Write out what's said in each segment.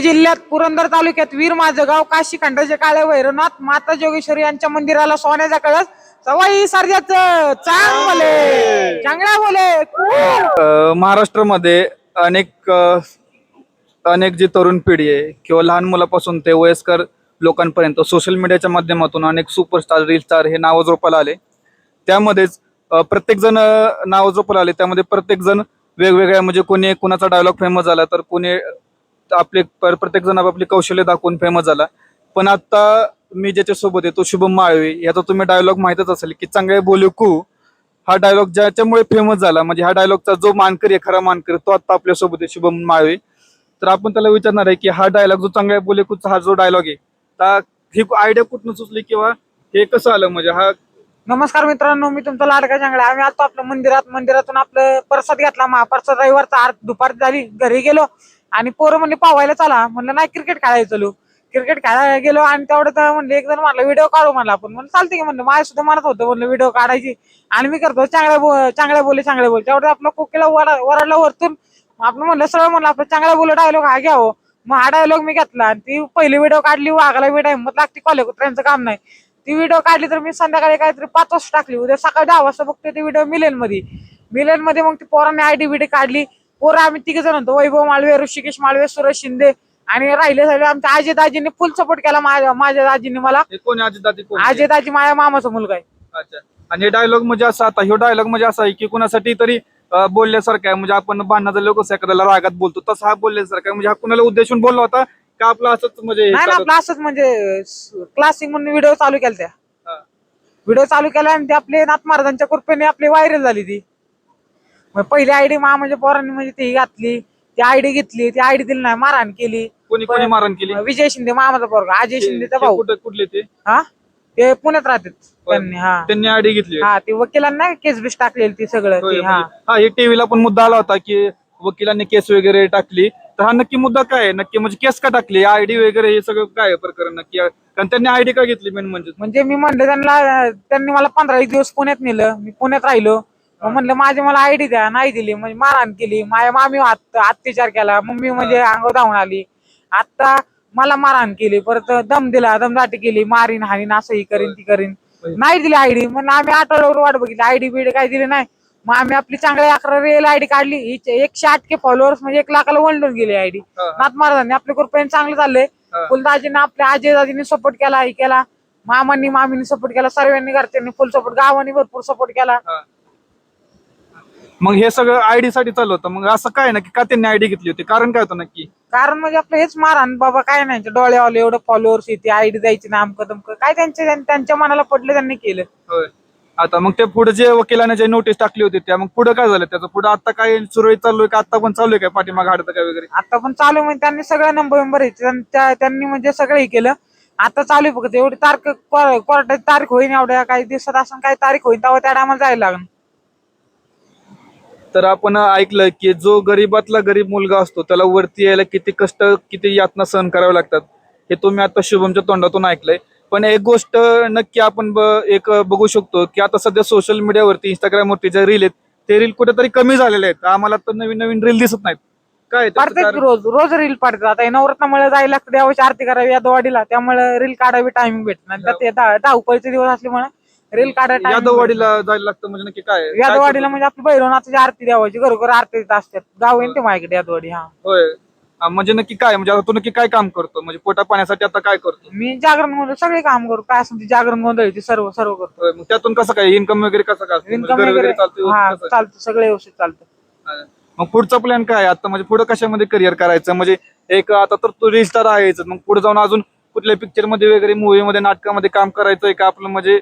जिल्ह्यात पुरंदर तालुक्यात वीर माझं गाव काशी खंडाचे काळे वैरनाथ माता जोगेश्वरी यांच्या मंदिराला सोन्याचा कळस सवाई सारख्याच चांग बोले चांगला बोले महाराष्ट्रामध्ये अनेक अनेक जी तरुण पिढी आहे किंवा लहान मुलापासून ते वयस्कर लोकांपर्यंत सोशल मीडियाच्या माध्यमातून अनेक सुपरस्टार रील स्टार हे नाव जोपाला आले. त्यामध्येच प्रत्येक जण नाव जोपाला आले. त्यामध्ये प्रत्येक जण वेगवेगळ्या म्हणजे कोणी कुणाचा डायलॉग फेमस झाला तर कोणी आपले प्रत्येक जण आपले कौशल्य दाखवून फेमस झाला. पण आता मी ज्याच्या सोबत आहे तो शुभम माळवे याचा तुम्ही डायलॉग माहितच असेल की चांगले बोलू कू हा डायलॉग ज्याच्यामुळे फेमस झाला म्हणजे हा डायलॉगचा जो मानकरी आहे खरा मानकरी तो आता आपल्यासोबत आहे शुभम माळवे. तर आपण त्याला विचारणार आहे की हा डायलॉग जो चांगल्या बोलेकूचा हा जो डायलॉग आहे ता- ही आयडिया कुठनं सुचली किंवा हे कसं आलं? म्हणजे हा नमस्कार मित्रांनो मी तुमचा लाडका चांगला आम्ही आलो आपल्या मंदिरात. मंदिरातून आपलं प्रसाद घेतला. महाप्रसाद रविवारचा आर दुपार झाली. घरी गेलो. आणि पोरं म्हणले पावायला चला. म्हणलं नाही क्रिकेट खेळायला चलो. क्रिकेट खेळायला गेलो आणि तेवढं तर म्हणलं एक जण म्हणलं व्हिडिओ काढू म्हणलं आपण. म्हणलं चालते की. म्हणलं माझ्या सुद्धा म्हणत होतं म्हणलं व्हिडिओ काढायची. आणि मी करतो चांगल्या बो चांगल्या बोले चांगल्या बोल. तेवढं आपलं कोकीला वरा वराडला वरतून आपण म्हणलं सरळ म्हणलं आपलं चांगला बोल डायलॉग हा घ्यावं. मग हा डायलॉग मी घेतला आणि ती पहिली व्हिडिओ काढली वाघाला व्हिडिओ हिंमत लागते कॉलेज कुत्र्यांचं काम नाही. ती व्हिडिओ काढली तर मी संध्याकाळी काहीतरी पाच वाजता टाकली. उद्या सकाळी दहा वाजता बघते ती व्हिडिओ मिलेन मध्ये मिलेन मध्ये मग ती पोरांनी आयडी व्हिडिओ काढली. पोरं आम्ही तिघ जण होतो. वैभव माळवे ऋषिकेश माळवे सुरेश शिंदे आणि राहिले सगळे आमच्या. आजी दाजींनी फुल सपोर्ट केला माझ्या माझ्या दाजींनी मला. हे कोणी आजी दादी कोण? आजी दाजी माझ्या मामाचा मुलगा आहे. अच्छा. आणि डायलॉग म्हणजे असा आता ह्यो डायलॉग म्हणजे असा आहे की कुणासाठी तरी अ, बोलल्यासारखं आहे. म्हणजे आपण भांडणा झालो कसं एखाद्याला रागात बोलतो. तसा हा बोलल्यासारखा आहे. म्हणजे हा कुणाला उद्देशून बोलला होता का आपला असंच म्हणजे हे नाही ना चालत- आपलं असंच म्हणजे क्लासिक म्हणून व्हिडिओ चालू केल्या त्या हा. व्हिडिओ चालू केला आणि ते आपले नाथ महाराजांच्या कृपेने आपली व्हायरल झाली ती. मग पहिली आयडी मा म्हणजे पोरांनी म्हणजे ती घातली ती आयडी घेतली ती आयडी दिली नाही मारहाण केली. कोणी कोणी मारण केली? विजय शिंदे मामाचा पोरगा अजय शिंदेचा हे भाऊ. कुठे कुठले ते? हा? ते पुण्यात राहतात त्यांनी हा. त्यांनी आयडी घेतली. हा ती वकिलांना केस बिस टाकलेली ती सगळं होय, ती हा. म्हणजे- हा हे टीव्हीला पण मुद्दा आला होता की वकिलांनी केस वगैरे टाकली. तर हा नक्की मुद्दा काय आहे? नक्की म्हणजे केस का टाकली? आयडी वगैरे हे सगळं काय आहे प्रकरण नक्की? कारण त्यांनी आयडी का घेतली मेन म्हणजे? म्हणजे मी म्हणलं त्यांना त्यांनी मला पंधरा एक दिवस पुण्यात नेलं. मी पुण्यात राहिलो. मग म्हणलं माझी मला आयडी द्या. नाही दिली. म्हणजे मारहाण केली. माझ्या मामी अत्य- अत्याचार केला. मम्मी म्हणजे अंगावर धावून आली. आता मला मारहाण केली. परत दम दिला. दमदाटी केली. मारीन हानीन असं ही करीन ती करीन. नाही दिली आयडी मग आम्ही आठवड्यावर वाट बघितली. आयडी बीडी काही दिली नाही. मग आम्ही आपली चांगली अकरा रेल आयडी काढली. एकशे आठ के फॉलोअर्स म्हणजे एक लाखाला वंडून गेली आयडी. नाथ महाराजांनी आपल्या कृपेने चांगलं चाललंय. हा. फुलदाजीने आपल्या आजी दाजीने सपोर्ट केला हे केला. मामांनी मामीने सपोर्ट केला. सर्वांनी घरच्यांनी फुल सपोर्ट गावांनी भरपूर सपोर्ट केला. मग हे सगळं आयडी साठी चालू होतं. मग असं काय नक्की का त्यांनी आयडी घेतली होती? कारण काय होतं नक्की? कारण म्हणजे आपलं हेच मारहाण बाबा काय नाही. डोळे आले एवढं फॉलोअर्स येते आयडी द्यायची ना अमकं तमकं काय त्यांचे त्यांच्या मनाला पडलं त्यांनी केलं. होय. आता मग ते पुढे जे वकिलाने जे नोटीस टाकली होती त्या मग पुढे काय झालं? त्याचं पुढे आता काय सुरळीत चालू आहे का? आता पण चालू आहे काय पाठीमाग हाडतं काय वगैरे? आता पण चालू म्हणजे त्यांनी सगळ्या नंबर नंबर त्यांनी म्हणजे सगळं हे केलं. आता चालू आहे फक्त एवढी तारख कोर्टाची तारीख होईन एवढ्या काही दिवसात असं काही तारीख होईन तेव्हा त्या टायमाला जायला लागणार तर आपण ऐकलं की जो गरीबातला गरीब मुलगा असतो त्याला वरती यायला किती कष्ट किती यातना सहन करावे लागतात हे तुम्ही आता शुभमच्या तोंडातून ऐकलंय. पण एक गोष्ट नक्की आपण एक बघू शकतो की आता सध्या सोशल मीडियावरती इंस्टाग्रामवरती जे रील आहेत ते रील कुठेतरी कमी झालेले आहेत. आम्हाला तर नवीन नवीन रील दिसत नाहीत. काय? रोज रोज रील पाडतात. आता नवरत्नामुळे जायला लागतं देवाची आरती करावी या दोवाडीला त्यामुळे रील काढावी टाइमिंग भेटणार त्यात हे धावपळीचे दिवस असल्यामुळे रील time यादववाडीला जायला लागतं म्हणजे नक्की काय? आहे? काय यादवाडीला म्हणजे आपली भैरवनाथाची आरती द्यावायची घरोघर आरती देत असतात. गाव आहे ना ते माझ्याकडे यादवाडी हा. होय. हा, म्हणजे नक्की काय? म्हणजे आता तू नक्की काय काम करतो? म्हणजे पोटा पाण्यासाठी आता काय करतो? मी जागरण गोंधळ सगळे काम करू. काय असेल ते जागरण गोंधळ ते सर्व सर्व करतो. होय, मग त्यातून कसं काय? इन्कम वगैरे कसं काय असतं? म्हणजे इन्कम घर वगैरे चालतं हा कसं? चालतं सगळं व्यवस्थित चालतं. हा. मग पुढचा प्लॅन काय आहे? आता म्हणजे पुढे कशामध्ये करिअर करायचं? म्हणजे एक आता तर तू रिस्टार आहेच. मग पुढे जाऊन अजून कुठल्या पिक्चरमध्ये वगैरे मूवी मध्ये नाटकामध्ये काम करायचंय का? आपलं म्हणजे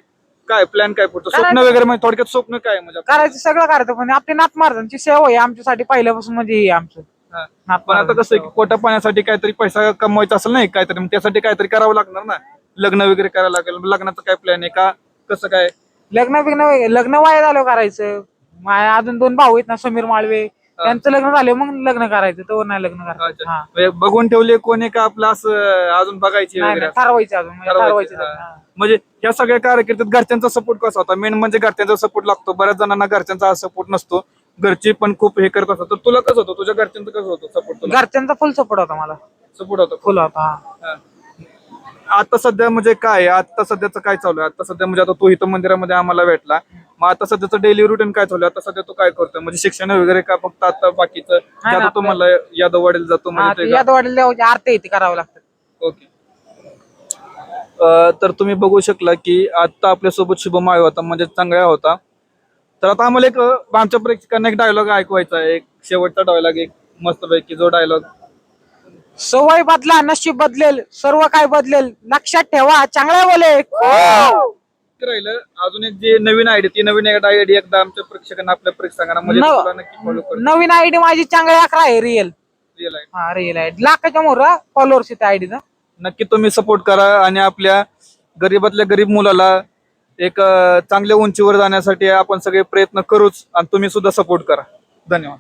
काय प्लॅन काय पुढचं स्वप्न करायचं. वगैरे म्हणजे थोडक्यात स्वप्न काय आहे म्हणजे आपलं? करायचं सगळं करायचं पण आपली नाथ महाराजांची सेवा आहे आमच्यासाठी पहिल्यापासून म्हणजे हे आमचं हा. नाथ पण आता कसं आहे की पोटा पाण्यासाठी काहीतरी पैसा कमवायचा असेल नाही काहीतरी मग त्यासाठी काहीतरी करावं लागणार ना लग्न वगैरे करायला लागेल मग लग्नाचं काय प्लॅन आहे का कसं काय. लग्न बिग्न लग्न वाया झालं करायचं माझ्या अजून दोन भाऊ आहेत ना समीर माळवे त्यांचं लग्न झालं मग लग्न करायचं तो नाही लग्न करायचं. हा म्हणजे बघून ठेवले कोणी का आपलं असं अजून बघायची नाही वगैरे नाही, ठरवायचं अजून म्हणजे ठरवायचं, ठरवायचं. लग्न, हा. म्हणजे ह्या सगळ्या कारकिर्दीत घरच्यांचा सपोर्ट कसा होता मेन म्हणजे घरच्यांचा सपोर्ट लागतो बऱ्याच जणांना घरच्यांचा सपोर्ट नसतो घरचे पण खूप हे करत असतात तर तुला कसं होतं तुझ्या घरच्यांचं कसं होतं सपोर्ट तुला घरच्यांचा फुल सपोर्ट होता मला सपोर्ट होता फुल होता हा. हा. आता सध्या म्हणजे काय? आता सध्याचं काय चालू आहे आता सध्या म्हणजे आता तो इथं मंदिरामध्ये आम्हाला भेटला मग आता सध्याचं डेली रुटीन काय चालू आहे? आता सध्या तो काय करतोय? म्हणजे शिक्षण वगैरे का फक्त आता बाकीचं? जे आता तो आपलं- म्हणला यादववाडीला जातो हा, म्हणजे ते ते का? यादवाडीला आरती इथे करावं लागतं. ओके. अ, तर तुम्ही बघू शकला की आता आपल्यासोबत शुभम आहे होता म्हणजे चांगला होता. तर आता आम्हाला एक अ, आमच्या प्रेक्षकांना एक डायलॉग ऐकवायचा आहे. एक शेवटचा डायलॉग एक मस्तपैकी जो डायलॉग सवय बदला नशीब बदलेल सर्व काय बदलेल लक्षात ठेवा चांगला बोले. राहिलं अजून एक जी नवीन आयडी ती नवीन आयडी एकदा आमच्या प्रेक्षकांना आपल्या प्रेक्षकांना म्हणजे नव- तुला नक्की फॉलो कर. नवीन आयडी माझी चांगली अकरा आहे रिअल रिअल आहे हा रिअल आहे लाखाच्या मोर फॉलोअर्स येते आयडीचा. नक्की तुम्ही सपोर्ट करा आणि आपल्या गरीबातल्या गरीब मुलाला एक अ, चांगल्या उंचीवर जाण्यासाठी आपण सगळे प्रयत्न करूच आणि तुम्ही सुद्धा सपोर्ट करा. धन्यवाद.